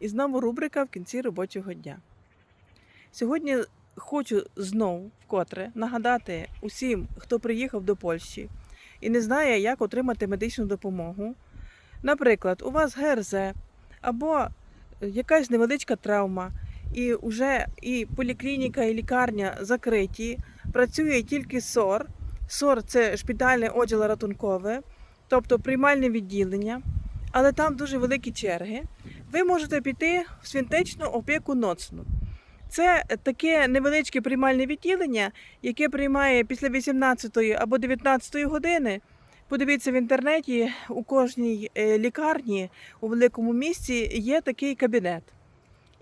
І знову рубрика в кінці робочого дня. Сьогодні хочу знову вкотре нагадати усім, хто приїхав до Польщі і не знає, як отримати медичну допомогу. Наприклад, у вас ГРЗ або якась невеличка травма, і вже і поліклініка, і лікарня закриті, працює тільки СОР. СОР це шпитальне оділ ратункове, тобто приймальне відділення, але там дуже великі черги. Ви можете піти в свінтечну опіку ноцну. Це таке невеличке приймальне відділення, яке приймає після 18 або 19 години. Подивіться в інтернеті, у кожній е, лікарні у великому місті є такий кабінет.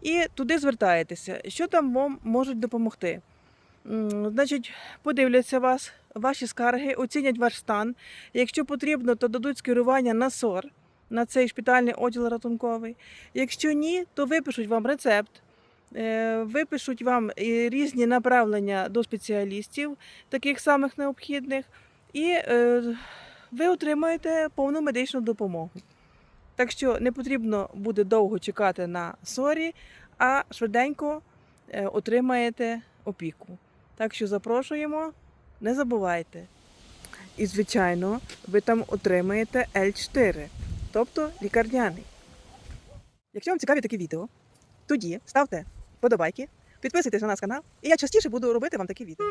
І туди звертаєтеся, що там вам можуть допомогти. Значить, подивляться вас, ваші скарги, оцінять ваш стан. Якщо потрібно, то дадуть скерування на СОР, на цей шпитальний оділ ратунковий. Якщо ні, то випишуть вам рецепт, е, випишуть вам різні направлення до спеціалістів, таких самих необхідних, і е, ви отримаєте повну медичну допомогу. Так що не потрібно буде довго чекати на сорі, а швиденько е, отримаєте опіку. Так що запрошуємо, не забувайте. І, звичайно, ви там отримаєте L4, тобто лікарняний. Якщо вам цікаві такі відео, тоді ставте вподобайки, підписуйтесь на наш канал, і я частіше буду робити вам такі відео.